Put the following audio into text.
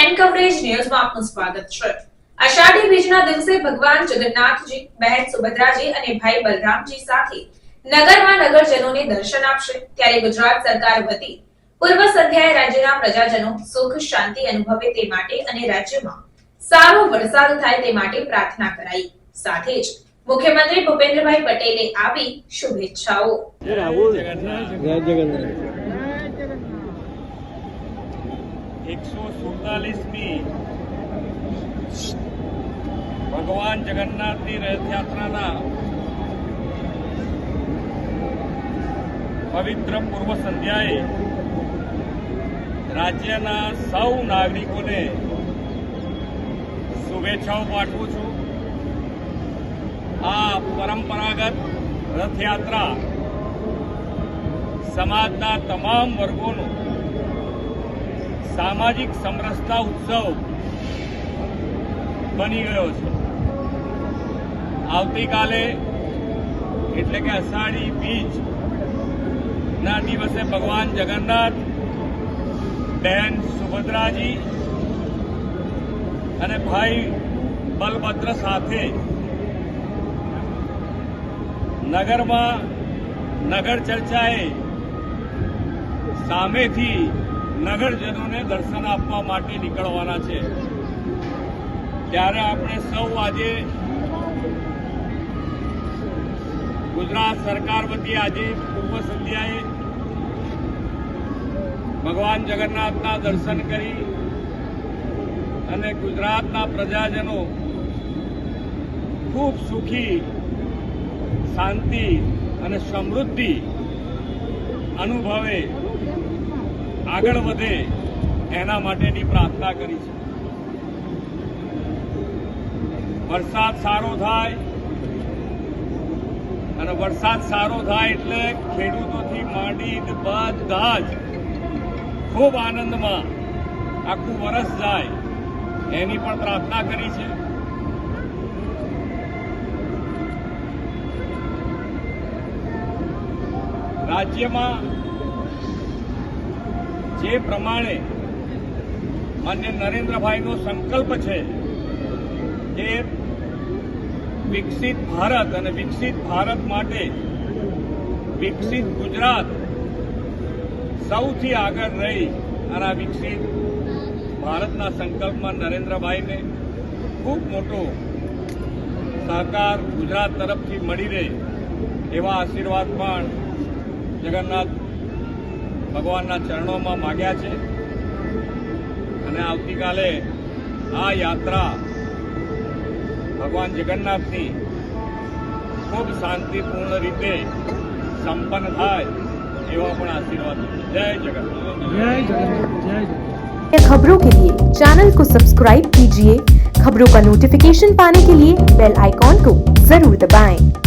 N coverage ન્યૂઝમાં આપનું સ્વાગત છે. અષાઢી બીજના દિવસે ભગવાન જગન્નાથજી, બહેન સુભદ્રાજી અને ભાઈ બલરામજી સાથે નગરમાં નગરજનોને દર્શન આપશે. ત્યારે ગુજરાત સરકાર વતી પૂર્વ સંધ્યાએ રાજ્યના પ્રજાજનો સુખ, શાંતિ અનુભવે તે માટે અને રાજ્યમાં સારો વરસાદ થાય તે માટે પ્રાર્થના કરાઈ. સાથે જ મુખ્યમંત્રી ભૂપેન્દ્રભાઈ પટેલે આવી શુભેચ્છાઓ. જગન્નાથ. એકસો સુડતાલીસમી ભગવાન જગન્નાથની રથયાત્રાના પવિત્ર પૂર્વ સંધ્યાએ રાજ્યના સૌ નાગરિકોને શુભેચ્છાઓ પાઠવું છું. આ પરંપરાગત રથયાત્રા સમાજના તમામ વર્ગોનું સામાજિક સમરસતા ઉત્સવ બની ગયો છે. આવતીકાલે એટલે કે અષાઢી બીજ ના દિવસે ભગવાન જગન્નાથ બહેન સુભદ્રાજી અને ભાઈ બલભદ્ર સાથે નગરમાં નગર ચર્ચાએ સામેથી નગરજનોને દર્શન આપવા માટે નીકળવાના છે. ત્યારે આપણે સૌ આજે ગુજરાત સરકાર વતી આજે પૂર્વ સંધ્યાએ ભગવાન જગન્નાથના દર્શન કરી અને ગુજરાતના પ્રજાજનો ખૂબ સુખી, શાંતિ અને સમૃદ્ધિ અનુભવે આગળ વધે એના માટેની પ્રાર્થના કરી છે. વરસાદ સારો થાય અને વરસાદ સારો થાય એટલે ખેડૂતોથી માંડીને બધા જ ખૂબ આનંદમાં આખું વરસ જાય એની પણ પ્રાર્થના કરી છે. રાજ્યમાં જે પ્રમાણે માન્ય નરેન્દ્રભાઈનો સંકલ્પ છે એ વિકસિત ભારત અને વિકસિત ભારત માટે વિકસિત ગુજરાત સૌથી આગળ રહી અને આ વિકસિત ભારતના સંકલ્પમાં નરેન્દ્રભાઈને ખૂબ મોટો સહકાર ગુજરાત તરફથી મળી રહે એવા આશીર્વાદ પણ જગન્નાથ ભગવાનના ચરણોમાં માગ્યા છે અને આવતીકાલે આ યાત્રા ભગવાન જગન્નાથની ખૂબ શાંતિપૂર્ણ રીતે સંપન્ન થાય એવા પણ આશીર્વાદ જય જગન્નાથ જય जगन्नाथ जय जगन्नाथ खबरों के लिए चैनल को सब्सक्राइब कीजिए खबरों का नोटिफिकेशन पाने के लिए बेल आइकॉन को जरूर दबाएं।